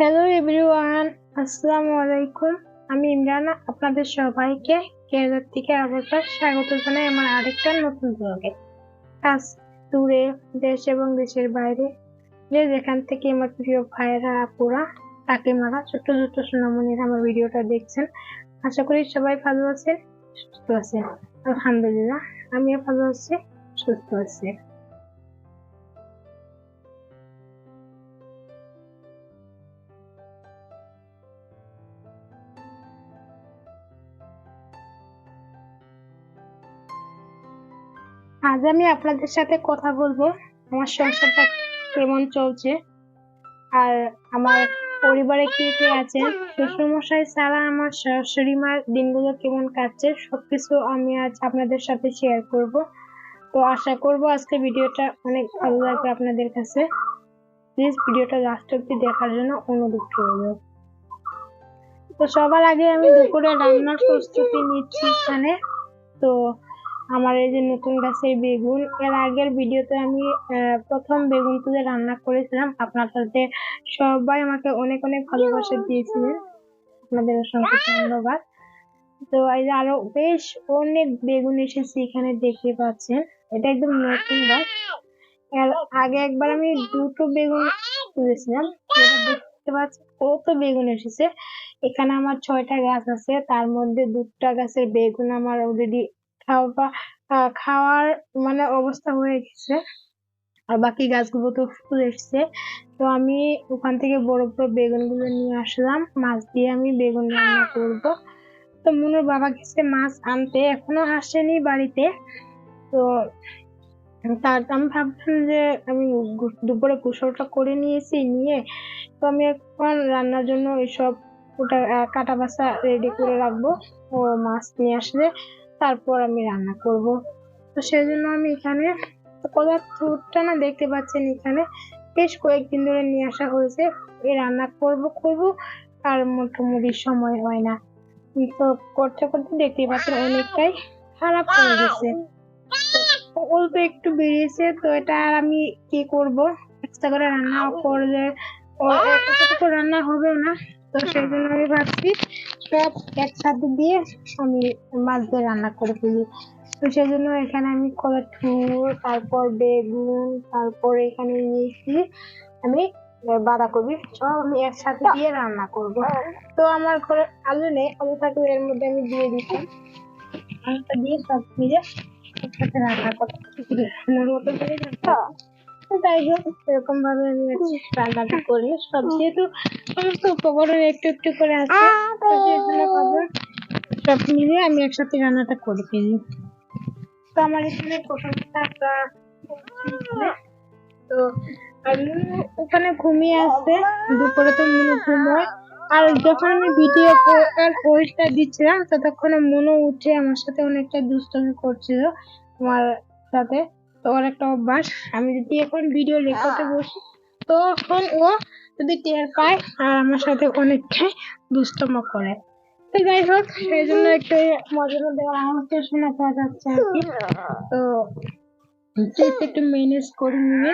Hello everyone আসসালামু আলাইকুম। আমি ইমরান, আপনাদের সবাইকে কেরালার থেকে আবার স্বাগত জানাই আমার আরেকটা নতুন ব্লগে আজ দূরে দেশ এবং দেশের বাইরে যে যেখান থেকে আমার প্রিয় ভাইয়েরা, আপুরা কাকিমারা ছোট্ট ছোট্ট সোনামণিরা আমার ভিডিওটা দেখছেন, আশা করি সবাই ভালো আছেন, সুস্থ আছেন। আলহামদুলিল্লাহ, আমিও ভালো আছি, সুস্থ আছি। আজ আমি আপনাদের সাথে কথা বলব। আমার সংসারটা কেমন চলছে? আর আমার পরিবারে কে কে আছে? শ্বশুরমশাই ছাড়া আমার শাশুড়ি মার দিনগুলো কেমন কাটছে? সবকিছু আমি আজ আপনাদের সাথে শেয়ার করব। তো আশা করব আজকে ভিডিওটা অনেক ভালো লাগবে আপনাদের কাছে। প্লিজ ভিডিওটা লাস্ট অব্দি দেখার জন্য অনুরোধ রইল তো সবার আগে আমি দুপুরে রান্নার প্রস্তুতি নিচ্ছি এখানে। তো আমার এই যে নতুন গাছের বেগুন, এর আগের ভিডিওতে আমি প্রথম বেগুন তুলে রান্না করেছিলাম। আপনার সাথে সবাই আমাকে অনেক অনেক ভালোবাসা দিয়েছিলেন। আপনাদের অসংখ্য ধন্যবাদ। তো এই যে আরও বেশ অনেক বেগুন এসেছে এখানে দেখতে পাচ্ছেন। এটা একদম নতুন গাছ। এর আগে একবার আমি দুটো বেগুন তুলেছিলাম। দেখতে পাচ্ছি কত বেগুন এসেছে। এখানে আমার ছয়টা গাছ আছে। তার মধ্যে দুটা গাছের বেগুন আমার অলরেডি খাওয়া খাওয়ার মানে অবস্থা হয়ে গেছে। আর বাকি গাছগুলো তো ফুল এসছে। তো আমি ওখান থেকে বড় বড় বেগুনগুলো নিয়ে আসলাম। মাছ দিয়ে আমি বেগুন রান্না করব। তো মনুর বাবা গেছে মাছ আনতে। এখনও আসেনি বাড়িতে। তো তার, আমি ভাবছিলাম যে আমি দুপুরে গোসলটা করে নিয়েছি, নিয়ে তো আমি এখন রান্নার জন্য এইসব ওটা কাটা বাছা রেডি করে রাখব। ও মাছ নিয়ে আসলে তারপর আমি রান্না করব। তো সেই জন্য আমি এখানে কলার থুরটা না দেখতে পাচ্ছেন এখানে। বেশ কয়েকদিন ধরে নিয়ে আসা হয়েছে। এই রান্না করব করব, আর মোটামুটি সময় হয় না। তো করতে করতে দেখতে পাচ্ছেন অনেকটাই খারাপ হয়ে গেছে। তো অল্প একটু বেরিয়েছে, তো এটা আর আমি কি করব? এক্সট্রা করে রান্না করলে রান্না হবে না। তো সেই জন্য আমি ভাবছি সব একসাথে দিয়ে আমি মাছ দিয়ে রান্না করে ফেলি। তো সেই জন্য এখানে আমি কলার ঠুর তারপর বেগুন, তারপর এখানে নিয়েছি আমি বাঁধাকপি, সব আমি একসাথে দিয়ে রান্না করব। তো আমার ঘরে আলু নেই, আলু থাকলে এর মধ্যে আমি দিয়ে দিতাম। আলুটা দিয়ে সব মিলে একসাথে রান্না করতে মতো করে যাই হোক এরকম ভাবে আমি রান্নাটা করি সব যেহেতু সমস্ত উপকরণ একটু একটু করে আছে সব মিলিয়ে আমি একসাথে রান্নাটা করে ফেলি। তো আমার এখানে একটা তো ওখানে ঘুমিয়ে আছে দুপুরে তো মুনু ঘুমোয়। আর যখন আমি ভিডিও আর ভয়েসটা দিচ্ছিলাম ততক্ষণে মনু উঠে আমার সাথে অনেকটা দুষ্টুমি করছিল আমার সাথে। ওর একটা অভ্যাস। আমি যদি এখন ভিডিও রেকর্ডে বসি তখন ও যদি টিয়ার পায় আর আমার সাথে অনেকটাই দুষ্টম করে। তো যাই হোক সেই জন্য একটু মজা দেওয়ার আমাকে শোনা পাওয়া যাচ্ছে আর কি। তো একটু ম্যানেজ করে নিবে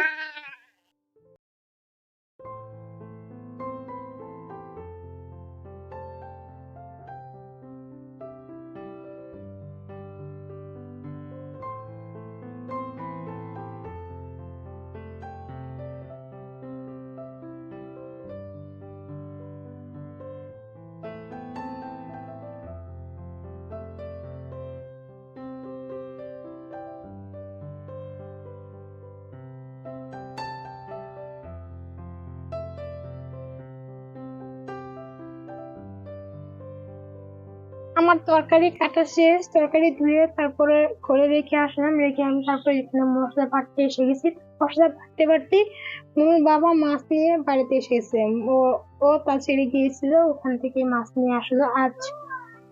আমার তরকারি কাটা শেষ, তরকারি ধুয়ে তারপরে করে রেখে আসলাম, রেখে আমি তারপরে এখানে মশলা বাটতে এসে গেছি। মশলা বাটতে বাটতে মোর বাবা মাছ নিয়ে বাড়িতে এসেছে। ও ও তা ছেড়ে গিয়েছিল, ওখান থেকে মাছ নিয়ে আসলো আজ।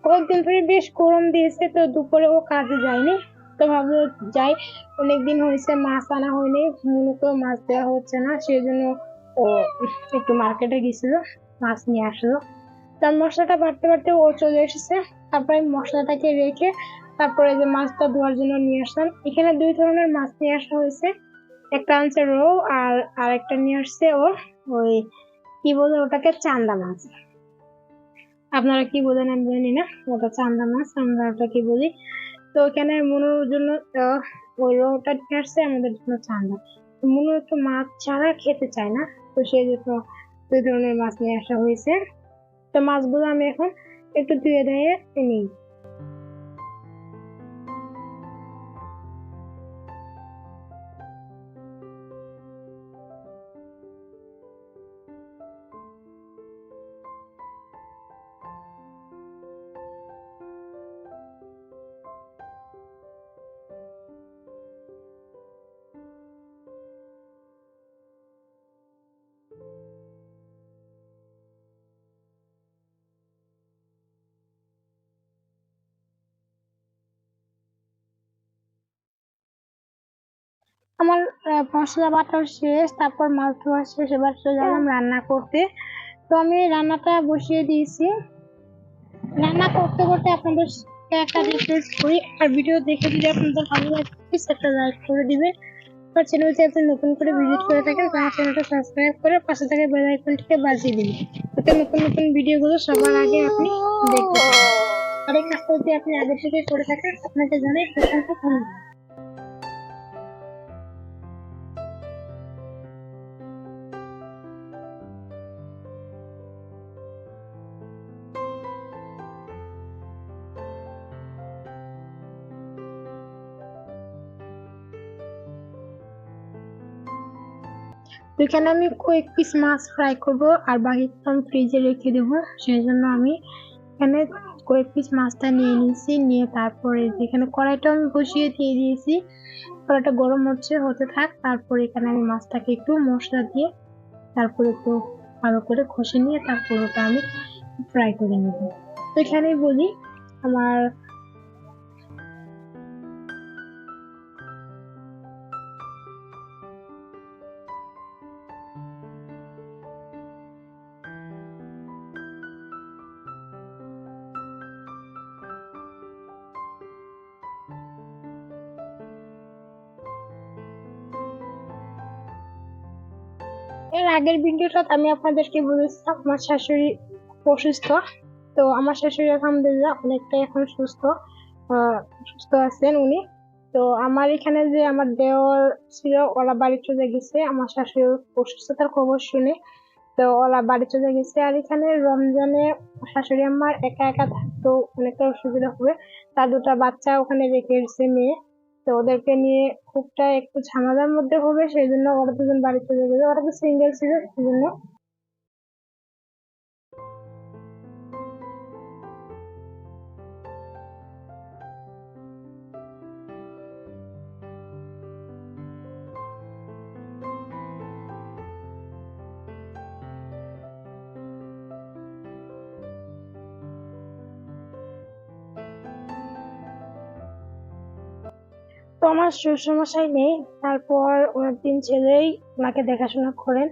কয়েকদিন ধরে বেশ গরম দিয়েছে, তো দুপুরে ও কাজে যায়নি। তো ভাবলো যাই, অনেকদিন হয়েছে মাছ আনা হয়নি মনুকেও মাছ দেওয়া হচ্ছে না সেই জন্য ও একটু মার্কেটে গেছিল মাছ নিয়ে আসলো। তার মশলাটা বাড়তে বাটতে ও চলে এসেছে। তারপরে মশলাটাকে রেখে তারপরে যে মাছটা ধোয়ার জন্য নিয়ে আসলাম। এখানে দুই ধরনের মাছ নিয়ে আসা হয়েছে। একটা আনছে রৌ আর আরেকটা নিয়ে আসছে ওর ওই কি বলে ওটাকে চান্দা মাছ। আপনারা কি বলেন আমি জানি না, ওটা চান্দা মাছ, আমরা ওটা কি বলি? তো এখানে মনুর জন্য ওই রোটা নিয়ে আসছে, আমাদের জন্য চান্দা। মনু একটু মাছ ছাড়া খেতে চায় না, তো সেই জন্য দুই ধরনের মাছ নিয়ে আসা হয়েছে। তো মাছগুলো আমি এখন একটু ধুয়ে ধুয়ে নিই আমার মশলা বাটা শেষ তারপর মাছ ধোয়া শেষ এবার চলে গেলাম রান্না করতে। তো আমি রান্নাটা বসিয়ে দিয়েছি। রান্না করতে করতে আপনাদের একটা রিকোয়েস্ট করি। আর ভিডিও দেখে যদি আপনাদের ভালো লাগে প্লিজ একটা লাইক করে দিবেন আর চ্যানেলটি আপনি নতুন করে ভিজিট করে থাকেন তাহলে চ্যানেলটা সাবস্ক্রাইব করে পাশে থাকা বেল আইকনটিকে বাজিয়ে দিন যাতে নতুন নতুন ভিডিওগুলো সবার আগে আপনি দেখতে পান আর এই কাজটা যদি আপনি আগে থেকে করে থাকেন আপনাকে জানাই অসংখ্য ধন্যবাদ। এখানে আমি কয়েক পিস মাছ ফ্রাই করব আর বাকিটা আমি ফ্রিজে রেখে দেবো। সেই জন্য আমি এখানে কয়েক পিস মাছটা নিয়ে নিয়েছি, নিয়ে তারপরে এখানে কড়াইটা আমি বসিয়ে দিয়ে দিয়েছি। কড়াইটা গরম হচ্ছে, হতে থাক। তারপরে এখানে আমি মাছটাকে একটু মশলা দিয়ে তারপরে একটু ভালো করে ঘষে নিয়ে তারপর ওটা আমি ফ্রাই করে নেব। তো এখানেই বলি, আমার এর আগের ভিডিওটা আমি আপনাদেরকে বলেছিলাম আমার শাশুড়ি অসুস্থ। তো আমার শাশুড়ি আলহামদুলিল্লাহ অনেকটাই এখন সুস্থ সুস্থ আছেন উনি। তো আমার এখানে যে আমার দেওর ছিল, ওরা বাড়ি চলে গেছে। আমার শাশুড়ির অসুস্থতার খবর শুনে তো ওরা বাড়ি চলে গেছে। আর এখানে রমজানে শাশুড়ি আমার একা একা থাকতো অনেকটা অসুবিধা হবে। তার দুটা বাচ্চা ওখানে রেখে এসেছে মেয়ে। তো ওদেরকে নিয়ে খুবটা একটু ঝামেলার মধ্যে হবে, সেই জন্য ওরা দুজন বাড়ি চলে গেছে। ওরা তো সিঙ্গেল ছিল, সেই জন্য তো আমার শ্বশুরমশাই নেই, তারপর ওনার তিন ছেলেই ওনাকে দেখাশোনা করেন।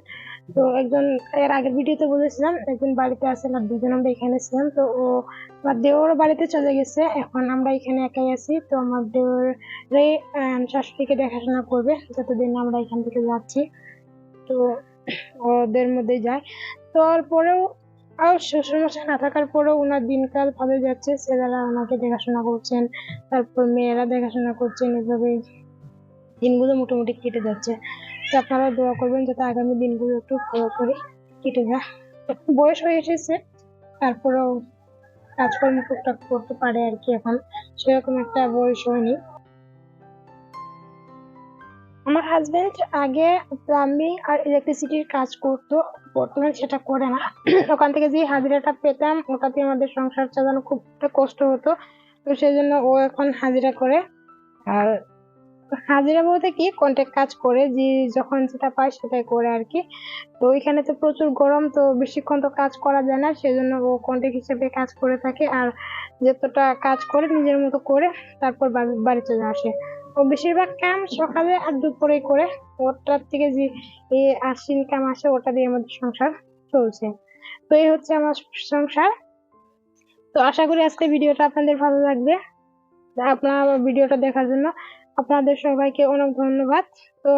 তো একজন, এর আগের ভিডিওতে বলেছিলাম, একজন বাড়িতে আছেন আর দুজন আমরা এখানে ছিলাম। তো ও, আমার দেওর বাড়িতে চলে গেছে, এখন আমরা এখানে একাই আছি। তো আমার দেওর শাশুড়িকে দেখাশোনা করবে, যতদিন আমরা এখান থেকে যাচ্ছি। তো ওদের মধ্যে যায়। তারপরেও আর শ্বশুরমশাই না থাকার পরেও ওনার দিনকাল ভালো যাচ্ছে। ছেলেরা ওনাকে দেখাশোনা করছেন, তারপর মেয়েরা দেখাশোনা করছেন এভাবে দিনগুলো মোটামুটি কেটে যাচ্ছে। তো আপনারা দোয়া করবেন যাতে আগামী দিনগুলো একটু ভালো করে কেটে যায়। বয়স হয়ে এসেছে, তারপরেও কাজকর্ম টুকটাক করতে পারে আর কি এখন। সেরকম একটা বয়স হয়নি। আমার হাজবেন্ড আগে প্লাম্বিং আর ইলেকট্রিসিটির কাজ করতো, বর্তমানে সেটা করে না। ওখান থেকে যে হাজিরাটা পেতাম ওটাতে আমাদের সংসার চালানো খুব কষ্ট হতো। তো সেই জন্য ও এখন হাজিরা করে। আর হাজিরা বলতে কি কন্ট্রাক্ট কাজ করে, যে যখন যেটা পায় সেটাই করে আর কি। তো ওইখানে তো প্রচুর গরম, তো বেশিক্ষণ তো কাজ করা যায় না, সেজন্য ও কন্ট্রাক্ট হিসেবে কাজ করে থাকে। আর যতটা কাজ করে, নিজের মতো করে, তারপর বাড়ি- চলে আসে। বেশিরভাগ কাম সকালে আর দুপুরে করে ওটার থেকে যে এই আশি ইনকাম আসে, ওটা দিয়ে আমাদের সংসার চলছে। তো এই হচ্ছে আমার সংসার। তো আশা করি আজকে ভিডিওটা আপনাদের ভালো লাগবে। আপনারা আমার ভিডিওটা দেখার জন্য আপনাদের সবাইকে অনেক ধন্যবাদ। তো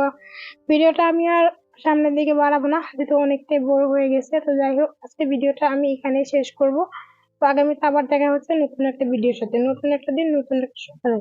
ভিডিওটা আমি আর সামনের দিকে বাড়াবো না, যেহেতু অনেকটাই বড় হয়ে গেছে। তো যাই হোক, আজকে ভিডিওটা আমি এখানেই শেষ করব। তো আগামীতে আবার দেখা হচ্ছে নতুন একটা ভিডিওর সাথে। নতুন একটা দিন, নতুন একটা সকালের।